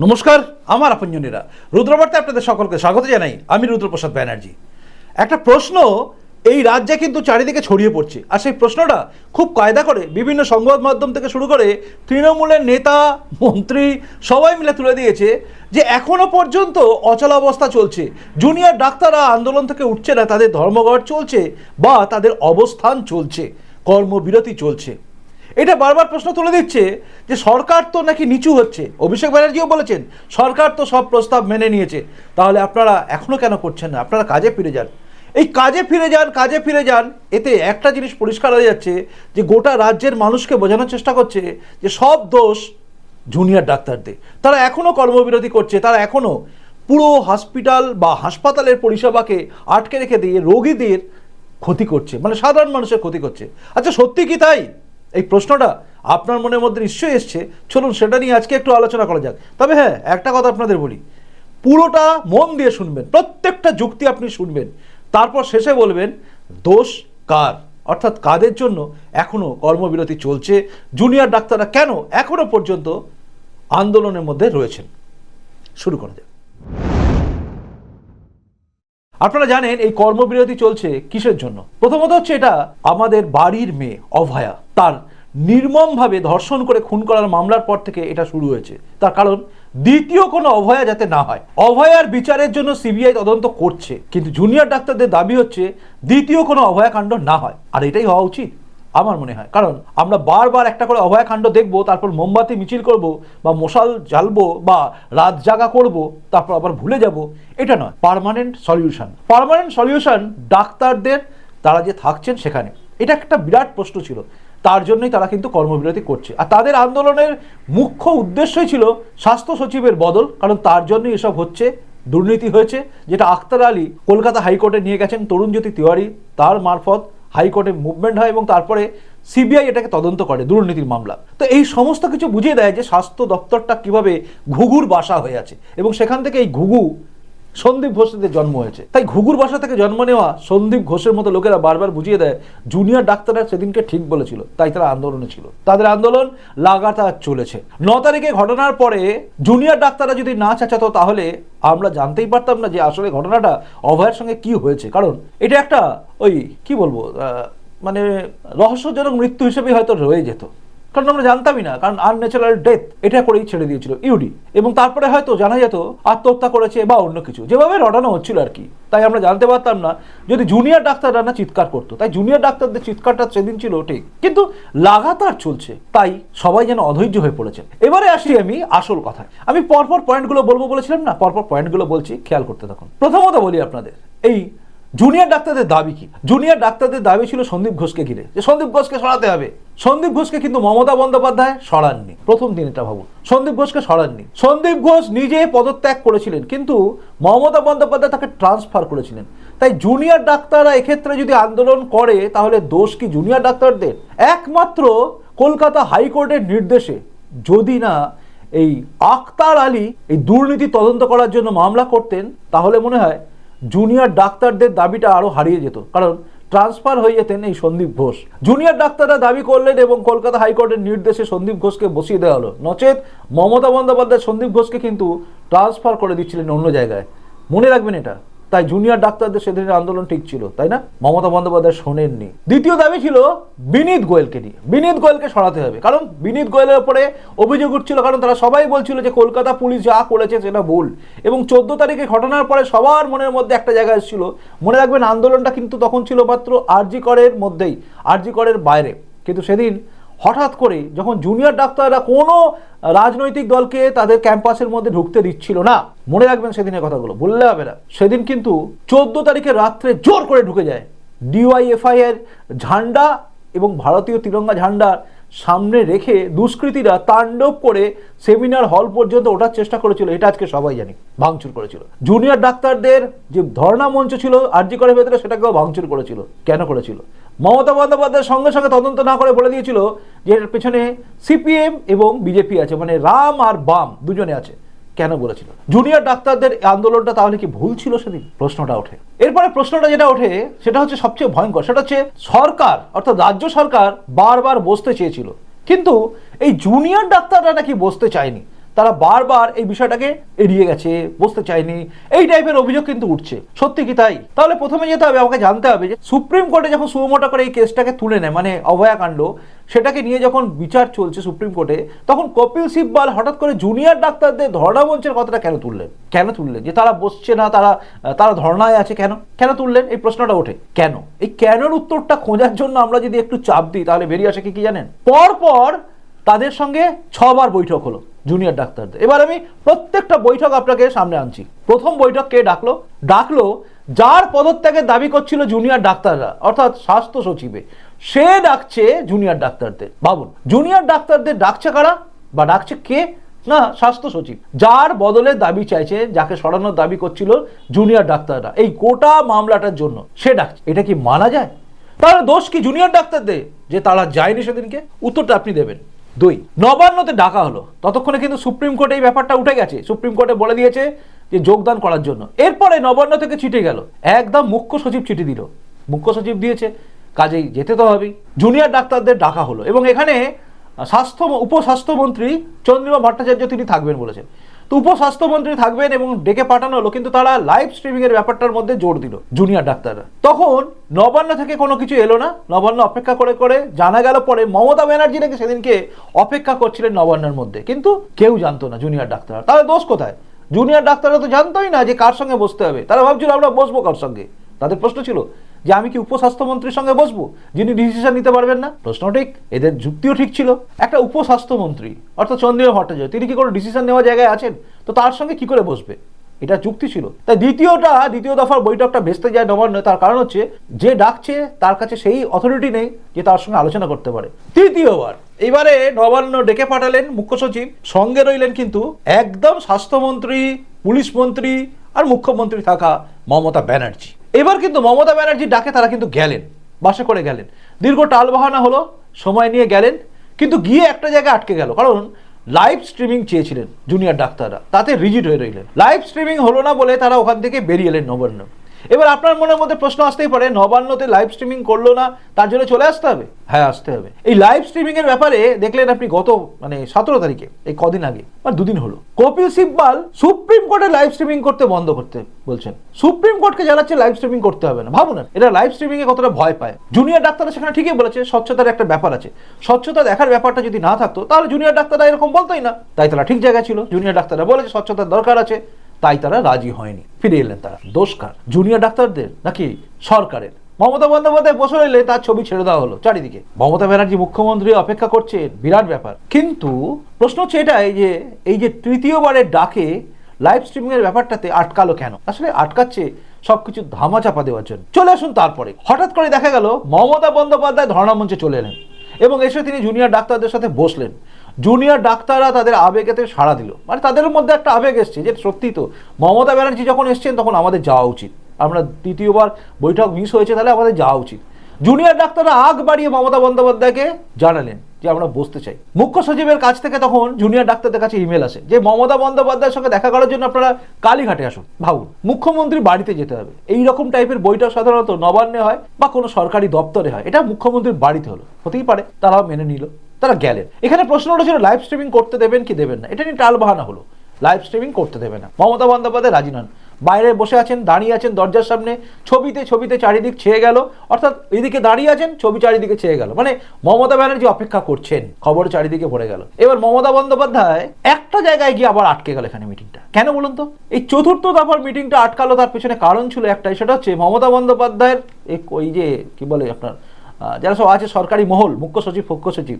নমস্কার, আমার আপনজনীরা। রুদ্রবার্তে আপনাদের সকলকে স্বাগত জানাই। আমি রুদ্রপ্রসাদ ব্যানার্জি। একটা প্রশ্ন, এই রাজ্যে কিন্তু চারিদিকে ছড়িয়ে পড়ছে। আর সেই প্রশ্নটা খুব কায়দা করে বিভিন্ন সংবাদ মাধ্যম থেকে শুরু করে তৃণমূলের নেতা, মন্ত্রী, সবাই মিলে তুলে দিয়েছে যে এখনও পর্যন্ত অচলাবস্থা চলছে। জুনিয়র ডাক্তাররা আন্দোলন থেকে উঠছে না, তাদের ধর্মঘট চলছে বা তাদের অবস্থান চলছে, কর্মবিরতি চলছে। এটা বারবার প্রশ্ন তুলে দিচ্ছে যে সরকার তো নাকি নিচু হচ্ছে। অভিষেক ব্যানার্জিও বলেছেন, সরকার তো সব প্রস্তাব মেনে নিয়েছে। তাহলে আপনারা এখনও কেন করছেন না? আপনারা কাজে ফিরে যান। এই কাজে ফিরে যান, কাজে ফিরে যান, এতে একটা জিনিস পরিষ্কার হয়ে যাচ্ছে যে গোটা রাজ্যের মানুষকে বোঝানোর চেষ্টা করছে যে সব দোষ জুনিয়র ডাক্তারদের। তারা এখনও কর্মবিরতি করছে, তারা এখনও পুরো হসপিটাল বা হাসপাতালের পরিষেবাকে আটকে রেখে দিয়ে রোগীদের ক্ষতি করছে মানে সাধারণ মানুষের ক্ষতি করছে। আচ্ছা সত্যি কি তাই? এই প্রশ্নটা আপনার মনের মধ্যে নিশ্চয়ই এসছে। চলুন সেটা নিয়ে আজকে একটু আলোচনা করা যাক। তবে হ্যাঁ একটা কথা আপনাদের বলি। পুরোটা মন দিয়ে শুনবেন, প্রত্যেকটা যুক্তি আপনি শুনবেন। তারপর শেষে বলবেন, দোষ কার? অর্থাৎ কাদের জন্য এখনও কর্মবিরতি চলছে? জুনিয়র ডাক্তাররা কেন এখনও পর্যন্ত আন্দোলনের মধ্যে রয়েছেন? শুরু করা যাক। আপনারা জানেন, এই কর্মবিরতি চলছে কিসের জন্য? প্রথমত হচ্ছে এটা আমাদের বাড়ির মেয়ে, অভয়া। তার নির্মমভাবে ধর্ষণ করে খুন করার মামলার পর থেকে এটা শুরু হয়েছে। তার কারণ, দ্বিতীয় কোনো অভয়া যাতে না হয়। অভয়ার বিচারের জন্য সিবিআই তদন্ত করছে, কিন্তু জুনিয়র ডাক্তারদের দাবি হচ্ছে দ্বিতীয় কোনো অভয়াকাণ্ড না হয়। আর এটাই হওয়া উচিত, আমার মনে হয়। কারণ, আমরা বারবার একটা করে অভয়াকাণ্ড দেখব, তারপর মোমবাতি মিছিল করব, বা মশাল জ্বালবো, বা রাত জাগা করব, তারপর আবার ভুলে যাব, এটা নয়। Permanent solution. পারমানেন্ট সলিউশন ডাক্তারদের, তারা যে থাকছেন সেখানে। এটা একটা বিরাট প্রশ্ন ছিল। তার জন্যই তারা কিন্তু কর্মবিরতি করছে। আর তাদের আন্দোলনের মুখ্য উদ্দেশ্যই ছিল স্বাস্থ্য সচিবের বদল, কারণ তার জন্যই এসব হচ্ছে, দুর্নীতি হয়েছে, যেটা আখতার আলী কলকাতা হাইকোর্টে নিয়ে গেছেন তরুণজ্যোতি তিওয়ারি। তার মারফত হাইকোর্টে মুভমেন্ট হয় এবং তারপরে সিবিআই এটাকে তদন্ত করে দুর্নীতির মামলা। তো এই সমস্ত কিছু বুঝিয়ে দেয় যে স্বাস্থ্য দপ্তরটা কীভাবে ঘুঘুর বাসা হয়ে আছে। এবং সেখান থেকে এই ঘুঘু সন্দীপ ঘোষের জন্ম হয়েছে। তাই ঘুঘুর বাসা থেকে জন্ম নেওয়া সন্দীপ ঘোষের মতো লোকেরা বারবার বুঝিয়ে দেয়, জুনিয়র ডাক্তাররা সেদিনকে ঠিক বলেছিল, তাই তারা আন্দোলনে ছিল। তাদের আন্দোলন লাগাতার চলেছে। ন তারিখে ঘটনার পরে জুনিয়র ডাক্তাররা যদি না চাচাতো, তাহলে আমরা জানতেই পারতাম না যে আসলে ঘটনাটা অভয়ের সঙ্গে কি হয়েছে। কারণ এটা একটা ওই, কি বলব মানে রহস্যজনক মৃত্যু হিসেবে হয়তো রয়ে যেত। কারণ আমরা জানতামই না, কারণ আনন্যাচারাল ডেথ এটা করেই ছেড়ে দিয়েছিল ইউডি এবং তারপরে হয়তো জানা যেত, আত্মহত্যা করেছে বা অন্য কিছু। যেভাবে রটানো হচ্ছিল আর কি। তাই আমরা জানতে পারতাম না, যদি জুনিয়র ডাক্তাররা না চিৎকার করতো। তাই জুনিয়র ডাক্তারদের চিৎকারটা সেদিন ছিল ঠিক। কিন্তু লাগাতার চলছে। তাই সবাই যেন অধৈর্য হয়ে পড়েছেন এবারে আসি আমি আসল কথায়। আমি পরপর পয়েন্টগুলো বলব বলেছিলাম না? পরপর পয়েন্টগুলো বলছি, খেয়াল করতে থাকুন। প্রথমত বলি আপনাদের, এই জুনিয়র ডাক্তারদের দাবি কি? জুনিয়র ডাক্তারদের দাবি ছিল সন্দীপ ঘোষকে ঘিরে। যে সন্দীপ ঘোষকে সরাতে হবে। সন্দীপ ঘোষকে কিন্তু মমতা বন্দ্যোপাধ্যায় সরাননি। প্রথম দিন এটা ভাবুন। সন্দীপ ঘোষকে সরাননি। সন্দীপ ঘোষ নিজে পদত্যাগ করেছিলেন, কিন্তু মমতা বন্দ্যোপাধ্যায় তাকে ট্রান্সফার করেছিলেন। তাই জুনিয়র ডাক্তাররা এক্ষেত্রে যদি আন্দোলন করে, তাহলে দোষ কি জুনিয়র ডাক্তারদের? একমাত্র কলকাতা হাইকোর্টের নির্দেশে যদি না এই আখতার আলী এই দুর্নীতি তদন্ত করার জন্য মামলা করতেন, তাহলে মনে হয় জুনিয়র ডাক্তারদের দাবিটা আরও হারিয়ে যেত, কারণ ট্রান্সফার হয়ে যেতেন এই সন্দীপ ঘোষ। জুনিয়র ডাক্তাররা দাবি করলেন এবং কলকাতা হাইকোর্টের নির্দেশে সন্দীপ ঘোষকে বসিয়ে দেওয়া হলো। নচেত মমতা বন্দ্যোপাধ্যায় সন্দীপ ঘোষকে কিন্তু ট্রান্সফার করে দিচ্ছিলেন অন্য জায়গায়। মনে রাখবেন এটা। তাই জুনিয়র ডাক্তারদের সেদিনের আন্দোলন ঠিক ছিল, তাই না? মমতা বন্দ্যোপাধ্যায় শোনেননি। দ্বিতীয় দাবি ছিল বিনীত গোয়েলকে নিয়ে। বিনীত গোয়েলকে সরাতে হবে। কারণ বিনীত গোয়েলের উপরে অভিযোগ উঠছিল, কারণ তারা সবাই বলছিল যে কলকাতা পুলিশ যা করেছে সেটা ভুল। এবং চোদ্দ তারিখে ঘটনার পরে সবার মনের মধ্যে একটা জায়গা এসেছিল। মনে রাখবেন, আন্দোলনটা কিন্তু তখন ছিল মাত্র আরজি করের মধ্যেই, আরজি করের বাইরে। কিন্তু সেদিন হঠাৎ করে যখন জুনিয়র ডাক্তাররা কোনো রাজনৈতিক দলকে তাদের ক্যাম্পাসের মধ্যে ঢুকতে দিচ্ছিল না, মনে রাখবেন সেদিনের কথাগুলো বললে হবে না। সেদিন কিন্তু চোদ্দ তারিখে রাত্রে জোর করে ঢুকে যায়। ডিওয়াইএফআই এর ঝান্ডা এবং ভারতীয় তিরঙ্গা ঝান্ডার সামনে রেখে দুষ্কৃতীরা তাণ্ডব করে সেমিনার হল পর্যন্ত ওঠার চেষ্টা করেছিল। এটা আজকে সবাই জানি। ভাঙচুর করেছিল। জুনিয়র ডাক্তারদের যে ধর্ণা মঞ্চ ছিল, আরজি করার ভেতরে সেটাকেও ভাঙচুর করেছিল। কেন করেছিল? মমতা বন্দ্যোপাধ্যায়ের সঙ্গে সঙ্গে তদন্ত না করে বলে দিয়েছিল যে এর পেছনে সিপিএম এবং বিজেপি আছে। মানে রাম আর বাম দুজনে আছে। কেন বলেছিল? জুনিয়র ডাক্তারদের আন্দোলনটা তাহলে কি ভুল ছিল সেদিন? প্রশ্নটা ওঠে। এরপরে প্রশ্নটা যেটা ওঠে, সেটা হচ্ছে সবচেয়ে ভয়ঙ্কর। সেটা হচ্ছে সরকার, অর্থাৎ রাজ্য সরকার বারবার বসতে চেয়েছিল। কিন্তু এই জুনিয়র ডাক্তাররা নাকি বসতে চায়নি। তারা বারবার এই বিষয়টাকে এড়িয়ে গেছে, বসতে চায়নি। এই টাইপের অভিযোগ কিন্তু উঠছে। সত্যি কি তাই? তাহলে প্রথমে যেতে হবে, আমাকে জানতে হবে যে সুপ্রিম কোর্টে যখন সুমোটা করে এই কেসটাকে তুলে নেয় মানে অভয়াকাণ্ড সেটাকে নিয়ে যখন বিচার চলছে সুপ্রিম কোর্টে, তখন কপিল সিব্বাল হঠাৎ করে জুনিয়র ডাক্তারদের ধর্ণা মঞ্চের কথাটা কেন তুললেন? কেন তুললেন? যে তারা বসছে না, তারা তারা ধর্ণায় আছে কেন? কেন তুললেন? এই প্রশ্নটা ওঠে। কেন? এই কেনর উত্তরটা খোঁজার জন্য আমরা যদি একটু চাপ দিই, তাহলে বেরিয়ে আসে কি কি জানেন? পর পর তাদের সঙ্গে ছবার বৈঠক হলো জুনিয়র ডাক্তারদের। এবার আমি প্রত্যেকটা বৈঠক আপনাকে সামনে আনছি। প্রথম বৈঠক কে ডাকলো? ডাকলো, যার পদত্যাগের দাবি করছিল জুনিয়র ডাক্তাররা, অর্থাৎ স্বাস্থ্য সচিবে। সে ডাকছে জুনিয়র ডাক্তারদের। ভাবুন জুনিয়র ডাক্তারদের ডাকছে কারা বা ডাকছে কে? না, স্বাস্থ্য সচিব। যার বদলে দাবি চাইছে, যাকে সরানোর দাবি করছিল জুনিয়র ডাক্তাররা। এই গোটা মামলাটার জন্য সে ডাকছে। এটা কি মানা যায়? তাহলে দোষ কি জুনিয়র ডাক্তারদের? যে তারা যায়নি সেদিনকে? উত্তরটা আপনি দেবেন। দুই, নবান্নতে ডাকা হলো। ততক্ষণে কিন্তু সুপ্রিম কোর্টে এই ব্যাপারটা উঠে গেছে। সুপ্রিম কোর্টে বলে দিয়েছে যে যোগদান করার জন্য। এরপরে নবান্ন থেকে চিঠি গেল। একদম মুখ্য সচিব চিঠি দিল। মুখ্য সচিব দিয়েছে কাজেই যেতে তো হবেই। জুনিয়র ডাক্তারদের ডাকা হলো এবং এখানে স্বাস্থ্য উপস্বাস্থ্যমন্ত্রী চন্দ্রিমা ভট্টাচার্য তিনি থাকবেন বলেছেন। তো উপস্বাস্থ্যমন্ত্রী থাকবেন এবং ডেকে পাঠানো হলো, কিন্তু তারা লাইভ স্ট্রিমিং এর ব্যাপারটার মধ্যে জোর দিল জুনিয়র ডাক্তাররা। তখন নবান্ন থেকে কোনো কিছু এলো না, নবান্ন অপেক্ষা করে করে জানা গেল পরে মমতা ব্যানার্জি নাকি সেদিনকে অপেক্ষা করছিলেন নবান্নের মধ্যে, কিন্তু কেউ জানতো না জুনিয়র ডাক্তার তাহলে দোষ কোথায়? জুনিয়র ডাক্তাররা তো জানতোই না যে কার সঙ্গে বসতে হবে। তারা ভাবছিল আমরা বসবো কার সঙ্গে। তাদের প্রশ্ন ছিল যে আমি কি উপস্বাস্থ্যমন্ত্রীর সঙ্গে বসবো? যিনি ডিসিশন নিতে পারবেন না? প্রশ্ন ঠিক, এদের যুক্তিও ঠিক ছিল। একটা উপস্বাস্থ্যমন্ত্রী, অর্থাৎ চন্দ্রিমা ভট্টাচার্য, তিনি কি কোনো ডিসিশন নেওয়ার জায়গায় আছেন? তো তার সঙ্গে কি করে বসবে? এটা যুক্তি ছিল। তাই দ্বিতীয়টা, দ্বিতীয় দফার বৈঠকটা ভেস্তে যায় নবান্ন। তার কারণ হচ্ছে, যে ডাকছে, তার কাছে সেই অথরিটি নেই যে তার সঙ্গে আলোচনা করতে পারে। তৃতীয়বার, এবারে নবান্ন ডেকে পাঠালেন মুখ্য সচিব। সঙ্গে রইলেন কিন্তু একদম স্বাস্থ্যমন্ত্রী, পুলিশ মন্ত্রী আর মুখ্যমন্ত্রী থাকা মমতা ব্যানার্জি। এবার কিন্তু মমতা ব্যানার্জি ডাকে, তারা কিন্তু গেলেন, বাসে করে গেলেন। দীর্ঘ টালবাহানা হলো, সময় নিয়ে গেলেন, কিন্তু গিয়ে একটা জায়গায় আটকে গেল। কারণ লাইভ স্ট্রিমিং চেয়েছিলেন জুনিয়র ডাক্তাররা, তাতে রিজিট হয়ে রইলেন। লাইভ স্ট্রিমিং হলো না বলে তারা ওখান থেকে বেরিয়ে এলেন নবান্ন। এবার আপনার মনের মধ্যে প্রশ্ন আসতেই পারে, নবান্নতে লাইভ স্ট্রিমিং করল না, তার জন্য চলে আসতে হবে? হ্যাঁ আসতে হবে। এই লাইভ স্ট্রিমিং এর ব্যাপারে দেখলেন আপনি গত মানে সতেরো তারিখে, এই কদিন আগে মানে দুদিন হলো। কপিল সিব্বাল সুপ্রিম কোর্টে লাইভ স্ট্রিমিং করতে বন্ধ করতে বলছেন। সুপ্রিম কোর্টকে জানাচ্ছে লাইভ স্ট্রিমিং করতে হবে না। ভাবুন এটা লাইভ স্ট্রিমিং এ কতটা ভয় পায়। জুনিয়র ডাক্তাররা সেখানে ঠিকই বলেছে, স্বচ্ছতার একটা ব্যাপার আছে। স্বচ্ছতা দেখার ব্যাপারটা যদি না থাকতো, তাহলে জুনিয়র ডাক্তাররা এরকম বলতোই না। তাই তারা ঠিক জায়গায় ছিল। জুনিয়র ডাক্তাররা বলেছে, স্বচ্ছতার দরকার আছে। তাই তারা রাজি হয়নি। ফিরে এলেন তারা। দোষ কার? জুনিয়র ডাক্তারদের নাকি সরকারের? মমতা বন্দ্যোপাধ্যায় বসে রইলে তার ছবি ছেড়ে দেওয়া হলো চারিদিকে। মমতা ব্যানার্জি মুখ্যমন্ত্রী অপেক্ষা করছেন বিরাট ব্যাপার। কিন্তু প্রশ্ন হচ্ছে এটাই যে, এই যে তৃতীয়বারের ডাকে লাইভ স্ট্রিমিং এর ব্যাপারটাতে আটকালো কেন? আসলে আটকাচ্ছে সবকিছু ধামাচাপা দেওয়ার জন্য। চলে আসুন তারপরে। হঠাৎ করে দেখা গেল মমতা বন্দ্যোপাধ্যায় ধর্ণা মঞ্চে চলে এলেন এবং এসে তিনি জুনিয়র ডাক্তারদের সাথে বসলেন। জুনিয়র ডাক্তাররা তাদের আবেগেতে সাড়া দিল। মানে তাদের মধ্যে একটা আবেগ এসছে যে সত্যি তো, মমতা ব্যানার্জি যখন এসছেন তখন আমাদের যাওয়া উচিত। আমরা দ্বিতীয়বার বৈঠক মিস হয়েছে তাহলে আমাদের যাওয়া উচিত। জুনিয়র ডাক্তাররা আগ বাড়িয়ে মমতা বন্দ্যোপাধ্যায়কে জানালেন যে আমরা বসতে চাই। মুখ্য সচিবের কাছ থেকে তখন জুনিয়র ডাক্তারদের কাছে ইমেল আসে যে, মমতা বন্দ্যোপাধ্যায়ের সঙ্গে দেখা করার জন্য আপনারা কালীঘাটে আসুন। ভাবুন, মুখ্যমন্ত্রী বাড়িতে যেতে হবে। এই রকম টাইপের বৈঠক সাধারণত নবান্নে হয় বা কোনো সরকারি দপ্তরে হয়। এটা মুখ্যমন্ত্রীর বাড়িতে হলো, হতেই পারে, তারাও মেনে নিল। তারা গেলেন। এখানে প্রশ্ন উঠেছিল লাইভ স্ট্রিমিং করতে দেবেন কি দেবেন না? এটা নিয়ে টাল বাহানা হলো। লাইভ স্ট্রিমিং করতে দেবে না। মমতা বন্দ্যোপাধ্যায় রাজি নন। বাইরে বসে আছেন, দাঁড়িয়ে আছেন দরজার সামনে, ছবিতে ছবিতে চারিদিক ছেয়ে গেল। অর্থাৎ এদিকে দাঁড়িয়ে আছেন, ছবি চারিদিকে ছেয়ে গেল। মানে মমতা ব্যানার্জি অপেক্ষা করছেন, খবর চারিদিকে ভরে গেল। এবার মমতা বন্দ্যোপাধ্যায় একটা জায়গায় গিয়ে আবার আটকে গেল এখানে মিটিংটা কেন বলুন তো? এই চতুর্থ দফার মিটিংটা আটকালো, তার পেছনে কারণ ছিল একটাই, সেটা হচ্ছে মমতা বন্দ্যোপাধ্যায়ের ওই যে, কি বলে আপনার যারা সব আছে, সরকারি মহল, মুখ্য সচিব মুখ্য সচিব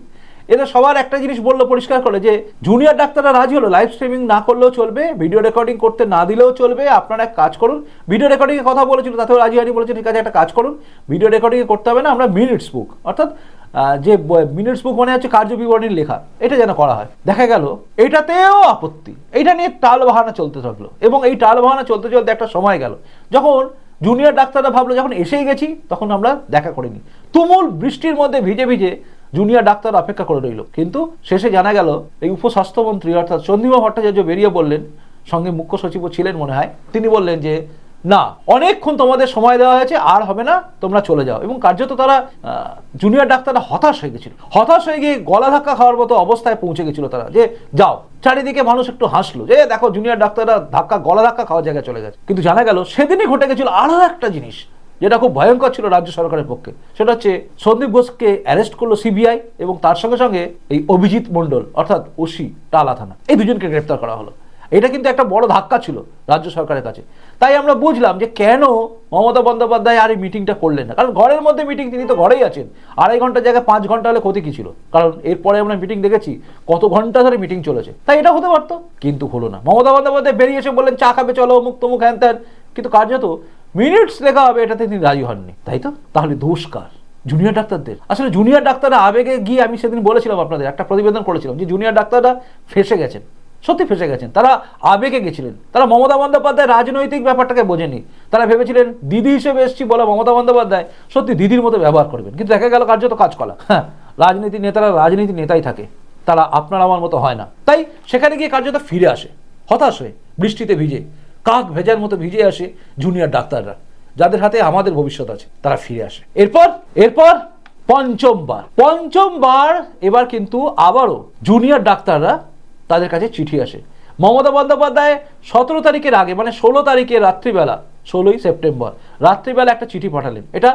এদের সবার একটা জিনিস বলল, পরিষ্কার করে যে জুনিয়র ডাক্তাররা রাজি হলো লাইভ স্ট্রিমিং না করলেও চলবে ভিডিও রেকর্ডিং করতে না দিলেও চলবে, আপনারা এক কাজ করুন ভিডিও রেকর্ডিং এর কথা বলেছিল, তাতেও রাজি হয়নি বলেছে, ঠিক আছে, একটা কাজ করুন ভিডিও রেকর্ডিং করতে হবে না, আমরা মিনিটস বুক অর্থাৎ যে মিনিটস বুক মানে হচ্ছে কার্য বিবরণীর লেখা, এটা যেন করা হয়। দেখা গেল, এটাতেও আপত্তি, এটা নিয়ে টাল বাহানা চলতে থাকল, এবং এই টাল বাহানা চলতে চলতে একটা সময় গেল, যখন জুনিয়র ডাক্তাররা ভাবলো, যখন এসেই গেছি, তখন আমরা দেখা করিনি। তুমুল বৃষ্টির মধ্যে ভিজে ভিজে জুনিয়র ডাক্তার অপেক্ষা করে রইল। কিন্তু শেষে জানা গেল, এই উপস্বাস্থ্যমন্ত্রী অর্থাৎ চন্দ্রিমা ভট্টাচার্য বেরিয়ে বললেন সঙ্গে মুখ্য সচিবও ছিলেন মনে হয়। তিনি বললেন যে, না, অনেকক্ষণ তোমাদের সময় দেওয়া হয়েছে, আর হবে না, তোমরা চলে যাও। এবং কার্যত তারা জুনিয়র ডাক্তাররা হতাশ হয়ে গেছিল। হতাশ হয়ে গিয়ে গলা ধাক্কা খাওয়ার মতো অবস্থায় পৌঁছে গেছিল তারা যে, যাও। চারিদিকে মানুষ একটু হাসলো যে, দেখো, জুনিয়র ডাক্তাররা ধাক্কা, গলা ধাক্কা খাওয়ার জায়গায় চলে গেছে। কিন্তু জানা গেল, সেদিনই ঘটে গেছিল আরও একটা জিনিস। যেটা খুব ভয়ঙ্কর ছিল রাজ্য সরকারের পক্ষে। সেটা হচ্ছে সন্দীপ ঘোষকে অ্যারেস্ট করল সিবিআই এবং তার সঙ্গে সঙ্গে এই অভিজিৎ মণ্ডল, অর্থাৎ ওসি টালা থানা, এই দুজনকে গ্রেপ্তার করা হলো। এটা কিন্তু একটা বড় ধাক্কা ছিল রাজ্য সরকারের কাছে। তাই আমরা বুঝলাম যে কেন মমতা বন্দ্যোপাধ্যায় আর এই মিটিংটা করলেন না। কারণ ঘরের মধ্যে মিটিং তিনি তো ঘরেই আছেন। আড়াই ঘণ্টার জায়গায় পাঁচ ঘণ্টা হলে ক্ষতি কি ছিল? কারণ এরপরে আমরা মিটিং দেখেছি, কত ঘণ্টা ধরে মিটিং চলেছে। তাই এটা হতে পারতো, কিন্তু হলো না। মমতা বন্দ্যোপাধ্যায় বেরিয়ে এসে বললেন, চা খাবে, চলো অমুক তমুক হ্যান কিন্তু কার্যত মিনিটস লেখা হবে, এটাতে তিনি রাজি হননি, তাই তো? তাহলে দোষ কার? জুনিয়র ডাক্তারদের। আসলে জুনিয়র ডাক্তাররা আবেগে গিয়ে আমি সেদিন বলেছিলাম আপনাদের, একটা প্রতিবেদন করেছিলাম যে জুনিয়র ডাক্তাররা ফেসে গেছেন, সত্যি ফেসে গেছেন। তারা আবেগে গেছিলেন। তারা মমতা বন্দ্যোপাধ্যায় রাজনৈতিক ব্যাপারটাকে বোঝেনি তারা ভেবেছিলেন, দিদি হিসেবে এসেছি বলে মমতা বন্দ্যোপাধ্যায়, সত্যি দিদির মতো ব্যবহার করবেন। কিন্তু দেখা গেল কার্যত কাজ কলা হ্যাঁ রাজনীতি নেতারা রাজনীতি নেতাই থাকে। তারা আপনার আমার মতো হয় না। তাই সেখানে গিয়ে কার্যত ফিরে আসে, হতাশ হয়ে, বৃষ্টিতে ভিজে। কাক ভেজার মতো ভিজে আসে জুনিয়র ডাক্তাররা, যাদের হাতে আমাদের ভবিষ্যৎ আছে, তারা ফিরে আসে। এরপর এরপর পঞ্চমবার পঞ্চমবার এবার কিন্তু আবারও জুনিয়র ডাক্তাররা তাদের কাছে চিঠি আসে। মমতা বন্দ্যোপাধ্যায় সতেরো তারিখের আগে মানে ষোলো তারিখে রাত্রিবেলা, ষোলোই সেপ্টেম্বর, রাত্রিবেলা একটা চিঠি পাঠালেন। এটা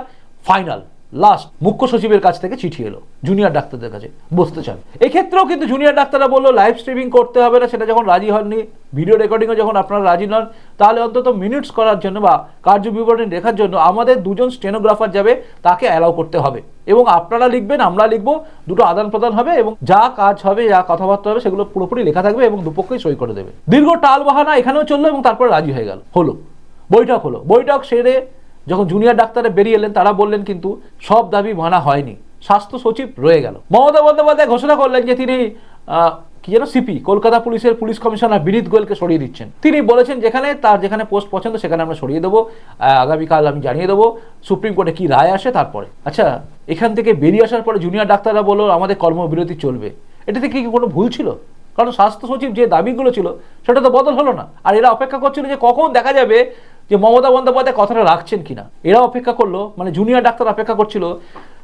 ফাইনাল লাস্ট মুখ্য সচিবের কাছ থেকে চিঠি এলো জুনিয়র ডাক্তারদের কাছে, বসতে চান। এক্ষেত্রেও কিন্তু জুনিয়র ডাক্তাররা বলল লাইভ স্ট্রিমিং করতে হবে না, সেটা যখন রাজি হননি ভিডিও রেকর্ডিংও যখন আপনারা রাজি নন, তাহলে অন্তত মিনিটস করার জন্য বা কার্য বিবরণী লেখার জন্য আমাদের দুজন স্টেনোগ্রাফার যাবে, তাকে অ্যালাউ করতে হবে। এবং আপনারা লিখবেন, আমরা লিখব, দুটো আদান প্রদান হবে এবং যা কাজ হবে, যা কথাবার্তা হবে, সেগুলো পুরোপুরি লেখা থাকবে এবং দুপক্ষই সই করে দেবে। দীর্ঘ টাল বাহানা এখানেও চলল এবং তারপরে রাজি হয়ে গেল। হলো, বৈঠক হলো। বৈঠক সেরে যখন জুনিয়র ডাক্তারে বেরিয়ে এলেন, তারা বললেন কিন্তু সব দাবি মানা হয়নি। স্বাস্থ্য সচিব রয়ে গেল। মমতা বন্দ্যোপাধ্যায় ঘোষণা করলেন যে তিনি কি যেন সিপি, কলকাতা পুলিশের পুলিশ কমিশনার বিনীত গোয়েলকে সরিয়ে দিচ্ছেন। তিনি বলেছেন যেখানে তার যেখানে পোস্ট পছন্দ, সেখানে আমরা সরিয়ে দেবো। আগামীকাল আমি জানিয়ে দেবো সুপ্রিম কোর্টে কি রায় আসে তারপরে। আচ্ছা এখান থেকে বেরিয়ে আসার পরে জুনিয়র ডাক্তাররা বলল, আমাদের কর্মবিরতি চলবে। এটাতে কি কোনো ভুল ছিল? কারণ স্বাস্থ্য সচিব যে দাবিগুলো ছিল, সেটা তো বদল হলো না। আর এরা অপেক্ষা করছিল যে কখন দেখা যাবে যে মমতা বন্দ্যোপাধ্যায় কথাটা রাখছেন কিনা? এরা অপেক্ষা করল মানে জুনিয়র ডাক্তার অপেক্ষা করছিল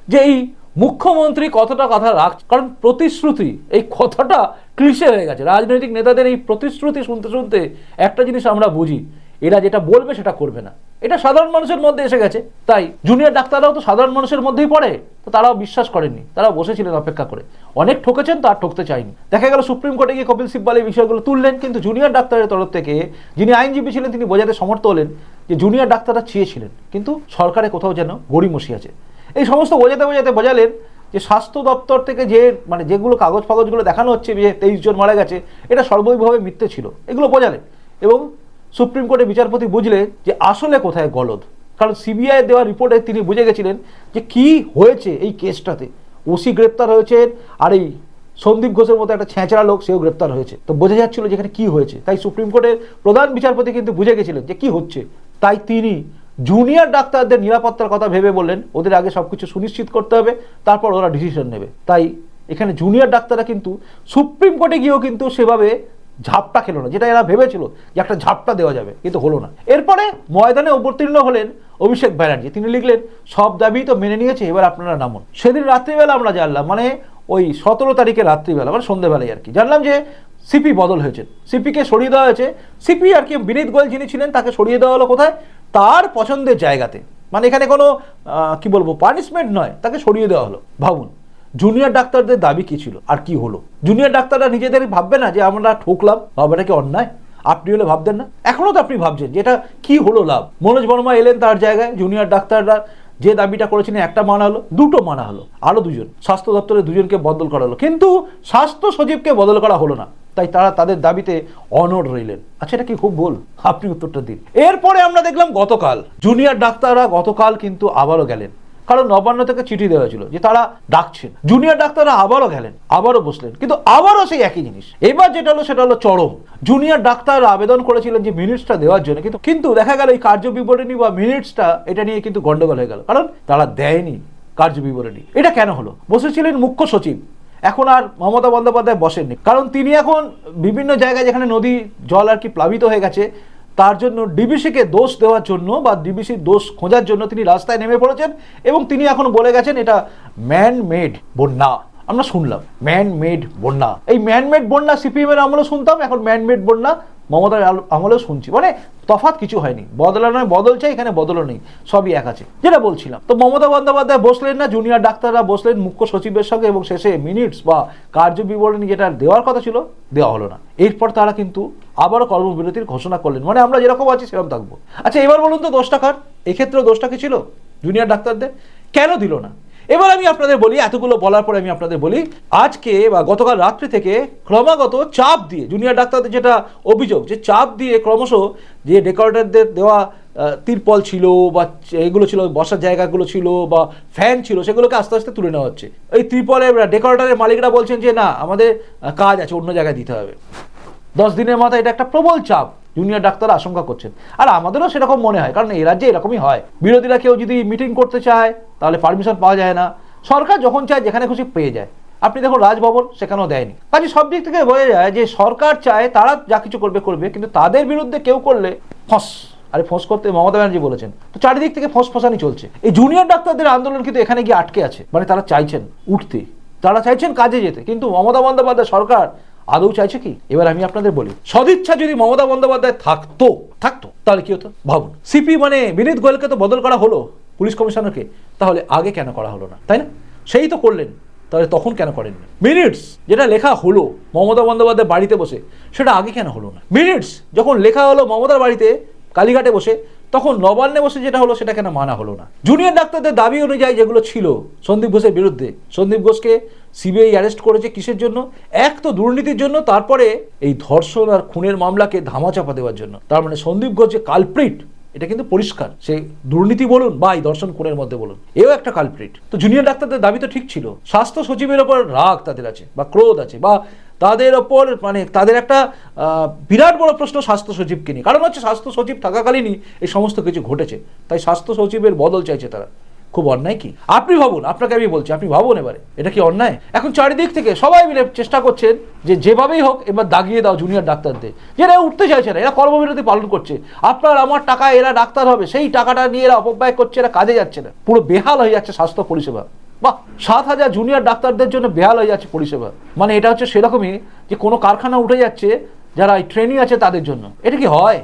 যে এই মুখ্যমন্ত্রী কতটা কথা রাখছে কারণ প্রতিশ্রুতি, এই কথাটা ক্লিশে হয়ে গেছে। রাজনৈতিক নেতাদের এই প্রতিশ্রুতি শুনতে শুনতে একটা জিনিস আমরা বুঝি এরা যেটা বলবে সেটা করবে না। এটা সাধারণ মানুষের মধ্যে এসে গেছে। তাই জুনিয়র ডাক্তাররাও তো সাধারণ মানুষের মধ্যেই পড়ে। তো তারাও বিশ্বাস করেননি। তারা বসেছিলেন অপেক্ষা করে। অনেক ঠকেছেন, তো আর ঠকতে চাইনি। দেখা গেল সুপ্রিম কোর্টে গিয়ে কপিল সিব্বাল এই বিষয়গুলো তুললেন, কিন্তু জুনিয়র ডাক্তারের তরফ থেকে যিনি আইনজীবী ছিলেন, তিনি বোঝাতে সমর্থ হলেন যে জুনিয়র ডাক্তাররা চেয়েছিলেন, কিন্তু সরকারে কোথাও যেন গড়িমসি আছে। এই সমস্ত বোঝাতে বোঝাতে বোঝালেন যে স্বাস্থ্য দপ্তর থেকে যে মানে যেগুলো কাগজ ফাগজগুলো দেখানো হচ্ছে যে তেইশ জন মারা গেছে, এটা সর্বৈভাবে মিথ্যে ছিল। এগুলো বোঝালেন এবং সুপ্রিম কোর্টের বিচারপতি বুঝলেন যে আসলে কোথায় গলদ। কারণ সিবিআই দেওয়া রিপোর্টে তিনি বুঝে গেছিলেন যে কি হয়েছে এই কেসটাতে। ওসি গ্রেপ্তার হয়েছেন আর এই সন্দীপ ঘোষের মতো একটা ছেঁচড়া লোক সেও গ্রেপ্তার হয়েছে। তো বোঝা যাচ্ছিল যেখানে কি হয়েছে। তাই সুপ্রিম কোর্টের প্রধান বিচারপতি কিন্তু বুঝে গেছিলেন যে কি হচ্ছে। তাই তিনি জুনিয়র ডাক্তারদের নিরাপত্তার কথা ভেবে বললেন, ওদের আগে সব কিছু সুনিশ্চিত করতে হবে, তারপর ওরা ডিসিশন নেবে। তাই এখানে জুনিয়র ডাক্তাররা কিন্তু সুপ্রিম কোর্টে গিয়েও কিন্তু সেভাবে ঝাপটা খেলো না, যেটা এরা ভেবেছিল যে একটা ঝাপটা দেওয়া যাবে, কিন্তু হলো না। এরপরে ময়দানে অবতীর্ণ হলেন অভিষেক ব্যানার্জি। তিনি লিখলেন, সব দাবি তো মেনে নিয়েছে, এবার আপনারা নামুন। সেদিন রাত্রিবেলা আমরা জানলাম মানে ওই সতেরো তারিখে রাত্রিবেলা মানে সন্ধ্যেবেলায় আর কি, জানলাম যে সিপি বদল হয়েছে। সিপিকে সরিয়ে দেওয়া হয়েছে। সিপি আর কি, বিনীত গোয়েল যিনি ছিলেন, তাকে সরিয়ে দেওয়া হলো কোথায়? তার পছন্দের জায়গাতে। মানে এখানে কোনো কি বলব পানিশমেন্ট নয়, তাকে সরিয়ে দেওয়া হলো, ভাবুন। জুনিয়র ডাক্তারদের দাবি কি ছিল? আর কি হলো? জুনিয়র ডাক্তাররা নিজেদের ভাববে না যে, আমরা ঠকলাম ভাবাটা কি অন্যায়। আপনি হলে ভাবতেন না? এখনও তো আপনি ভাবছেন যে, এটা কি হলো লাভ? মনোজ বর্মা এলেন তার জায়গায় জুনিয়র ডাক্তাররা যে দাবিটা করেছিলেন, একটা মানা হলো, দুটো মানা হলো, আরও দুজন। স্বাস্থ্য দপ্তরের দুজনকে বদল করা হলো। কিন্তু স্বাস্থ্য সচিবকে বদল করা হলো না। তাই তারা তাদের দাবিতে অনড় রইলেন। আচ্ছা এটা কি খুব ভুল? আপনি উত্তরটা দিন। এরপরে আমরা দেখলাম গতকাল। জুনিয়র ডাক্তাররা গতকাল কিন্তু আবারও গেলেন। কারণ নবান্ন থেকে চিঠি দেওয়া ছিল যে তারা ডাকছেন। জুনিয়র ডাক্তাররা আবারও গেলেন, আবারও বসলেন। কিন্তু আবারও সেই একই জিনিস। এবার যেটা হলো, সেটা হলো চরম। জুনিয়র ডাক্তাররা আবেদন করেছিলেন যে মিনিটসটা দেওয়ার জন্য, কিন্তু কিন্তু দেখা গেল এই কার্য বিবরণী বা মিনিটসটা এটা নিয়ে কিন্তু গন্ডগোল হয়ে গেল। কারণ তারা দেয়নি কার্য বিবরণী। এটা কেন হলো? বসেছিলেন মুখ্য সচিব। এখন আর মমতা বন্দ্যোপাধ্যায় বসেননি। কারণ তিনি এখন বিভিন্ন জায়গায় যেখানে নদী, জল আর কি প্লাবিত হয়ে গেছে তার জন্য ডিবিসিকে দোষ দেওয়ার জন্য বা ডিবিসির দোষ খোঁজার জন্য তিনি রাস্তায় নেমে পড়েছেন এবং তিনি এখন বলে গেছেন এটা ম্যান মেড বন্যা। আমরা শুনলাম ম্যান মেড বন্যা। এই ম্যান মেড বন্যা সিপিএম এর আমরা শুনতাম, এখন ম্যান মেড বন্যা। মমতার আমলেও শুনছি। মানে তফাৎ কিছু হয়নি। বদলা নয়, বদল চাই, এখানে বদলও নেই। সবই এক আছে। যেটা বলছিলাম, তো মমতা বন্দ্যোপাধ্যায় বসলেন না জুনিয়র ডাক্তাররা বসলেন, মুখ্য সচিবের সঙ্গে, এবং শেষে মিনিটস বা কার্য বিবরণী যেটা দেওয়ার কথা ছিল, দেওয়া হলো না। এরপর তারা কিন্তু আবারও কর্মবিরতির ঘোষণা করলেন। মানে আমরা যেরকম আছি, সেরকম থাকব। আচ্ছা এবার বলুন তো দোষটা কার? এক্ষেত্রেও দোষটা কি ছিল? জুনিয়র ডাক্তারদের? কেন দিল না? এবার আমি আপনাদের বলি, এতগুলো বলার পরে আমি আপনাদের বলি, আজকে বা গতকাল রাত্রি থেকে ক্রমাগত চাপ দিয়ে জুনিয়র ডাক্তারদের যেটা অভিযোগ, যে চাপ দিয়ে ক্রমশ যে ডেকোরেটরদের দেওয়া তিরপল ছিল বা এগুলো ছিল, বসার জায়গাগুলো ছিল বা ফ্যান ছিল, সেগুলোকে আস্তে আস্তে তুলে নেওয়া হচ্ছে। এই ত্রিপলের ডেকোরেটরের মালিকরা বলছেন যে, না, আমাদের কাজ আছে, অন্য জায়গায় দিতে হবে। দশ দিনের মাথায় এটা একটা প্রবল চাপ। জুনিয়র ডাক্তার আশঙ্কা করছেন। আর আমাদেরও সেরকম মনে হয়, কারণ এই রাজ্যে এরকমই হয়। বিরোধীরা কেউ যদি মিটিং করতে চায়, তাহলে পারমিশন পাওয়া যায় না। সরকার যখন চায়, যেখানে খুশি পেয়ে যায়। আপনি দেখুন, রাজভবন সেখানেও দেয়নি। কাজে সব দিক থেকে বোঝা যায় যে সরকার চায়, তারা যা কিছু করবে করবে, কিন্তু তাদের বিরুদ্ধে কেউ করলে ফস। আরে ফোঁস করতে মমতা ব্যানার্জি বলেছেন। তো চারিদিক থেকে ফোঁস ফোঁসানি চলছে। এই জুনিয়র ডাক্তারদের আন্দোলন কিন্তু এখানে গিয়ে আটকে আছে। মানে তারা চাইছেন উঠতে। তারা চাইছেন কাজে যেতে। কিন্তু মমতা বন্দ্যোপাধ্যায় সরকার আদৌ চাইছে কি? এবার আমি আপনাদের বলি, সদিচ্ছা যদি মমতা বন্দ্যোপাধ্যায় থাকতো থাকতো, তাহলে কি হতো? ভাবুন, সিপি মানে বিনীত গোয়েলকে তো বদল করা হলো পুলিশ কমিশনারকে, তাহলে আগে কেন করা হলো না, তাই না? সেই তো করলেন, তাহলে তখন কেন করেননি? মিনিটস, যেটা লেখা হলো মমতা বন্দ্যোপাধ্যায় বাড়িতে বসে, সেটা আগে কেন হলো না? মিনিটস, যখন লেখা হলো মমতার বাড়িতে, কালীঘাটে বসে তখন নবান্নে বসে যেটা হলো সেটা কেন মানা হলো না? জুনিয়র ডাক্তারদের দাবি অনুযায়ী যেগুলো ছিল সন্দীপ ঘোষের বিরুদ্ধে, সন্দীপ ঘোষকে সিবিআই অ্যারেস্ট করেছে কিসের জন্য? এক তো দুর্নীতির জন্য, তারপরে এই ধর্ষণ আর খুনের মামলাকে ধামাচাপা দেওয়ার জন্য। তার মানে সন্দীপ ঘোষ যে কালপ্রিট এটা কিন্তু পরিষ্কার। সে দুর্নীতি বলুন বা এই দর্শন খুনের মধ্যে বলুন, এও একটা কালপ্রিট তো জুনিয়র ডাক্তারদের দাবি তো ঠিক ছিল। স্বাস্থ্য সচিবের ওপর রাগ তাদের আছে, বা ক্রোধ আছে, বা তাদের ওপর মানে তাদের একটা বিরাট বড় প্রশ্ন স্বাস্থ্য সচিবকে নিয়ে। কারণ হচ্ছে স্বাস্থ্য সচিব থাকাকালীনই এই সমস্ত কিছু ঘটেছে। তাই স্বাস্থ্য সচিবের বদল চাইছে তারা। খুব অন্যায় কি? আপনি ভাবুন, আপনাকে আমি বলছি, আপনি ভাবুন এবারে। এটা কি অন্যায়? এখন চারিদিক থেকে সবাই মিলে চেষ্টা করছেন যে যেভাবেই হোক এবার দাগিয়ে দাও জুনিয়র ডাক্তারদের। যারা উঠতে চাইছে না, এরা কর্মবিরতি পালন করছে। আপনার, আমার টাকা, এরা ডাক্তার হবে, সেই টাকাটা নিয়ে এরা অপব্যয় করছে, এরা কাজে যাচ্ছে না। পুরো বেহাল হয়ে যাচ্ছে স্বাস্থ্য পরিষেবা। বাহ সাত হাজার জুনিয়র ডাক্তারদের জন্য বেহাল হয়ে যাচ্ছে পরিষেবা। মানে এটা হচ্ছে সেরকমই যে কোনো কারখানা উঠে যাচ্ছে, যারা এই ট্রেনিং আছে তাদের জন্য। এটা কি হয়?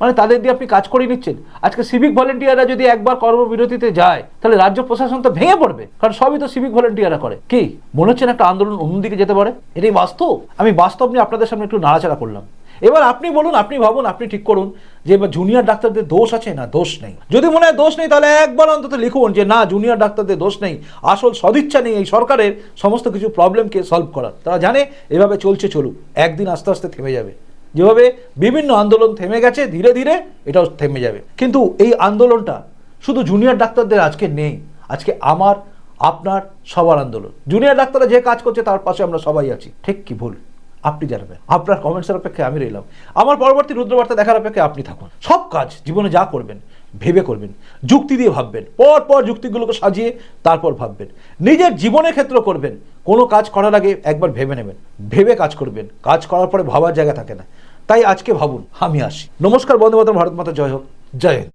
মানে তাদের দিয়ে আপনি কাজ করিয়ে নিচ্ছেন। আজকে সিভিক ভলেন্টিয়াররা যদি একবার কর্মবিরতিতে যায়, তাহলে রাজ্য প্রশাসন তো ভেঙে পড়বে। কারণ সবই তো সিভিক ভলেন্টিয়াররা করে। কি? মনে হচ্ছে একটা আন্দোলন অন্যদিকে যেতে পারে? এটাই বাস্তব? আমি বাস্তব নিয়ে আপনাদের সামনে একটু নাড়াচাড়া করলাম। এবার আপনি বলুন, আপনি ভাবুন, আপনি ঠিক করুন যে এবার জুনিয়র ডাক্তারদের দোষ আছে না দোষ নেই? যদি মনে হয় দোষ নেই, তাহলে একবার অন্তত লিখুন যে না জুনিয়র ডাক্তারদের দোষ নেই। আসল সদিচ্ছা নেই এই সরকারের সমস্ত কিছু প্রবলেমকে সলভ করার। তারা জানে এভাবে চলছে, চলুক। একদিন আস্তে আস্তে থেমে যাবে। যেভাবে বিভিন্ন আন্দোলন থেমে গেছে, ধীরে ধীরে এটাও থেমে যাবে। কিন্তু এই আন্দোলনটা শুধু জুনিয়র ডাক্তারদের আজকে নেই। আজকে আমার, আপনার সবার আন্দোলন। জুনিয়র ডাক্তাররা যে কাজ করছে, তার পাশে আমরা সবাই আছি। ঠিক কি ভুল? আপনি জানবেন। আপনার কমেন্টসের অপেক্ষায় আমি রইলাম। আমার পরবর্তী রুদ্রবার্তা দেখার অপেক্ষায় আপনি থাকুন। সব কাজ জীবনে যা করবেন, ভেবে করবেন, যুক্তি দিয়ে ভাববেন। পর পর যুক্তিগুলোকে সাজিয়ে তারপর ভাববেন। নিজের জীবনের ক্ষেত্র করবেন। কোনো কাজ করার আগে একবার ভেবে নেবেন। ভেবে কাজ করবেন। কাজ করার পরে ভাবার জায়গা থাকে না। তাই আজকে ভাবুন, আমি আসি। নমস্কার বন্ধু ভারত মাতা, জয় হোক। জয় হিন্দ।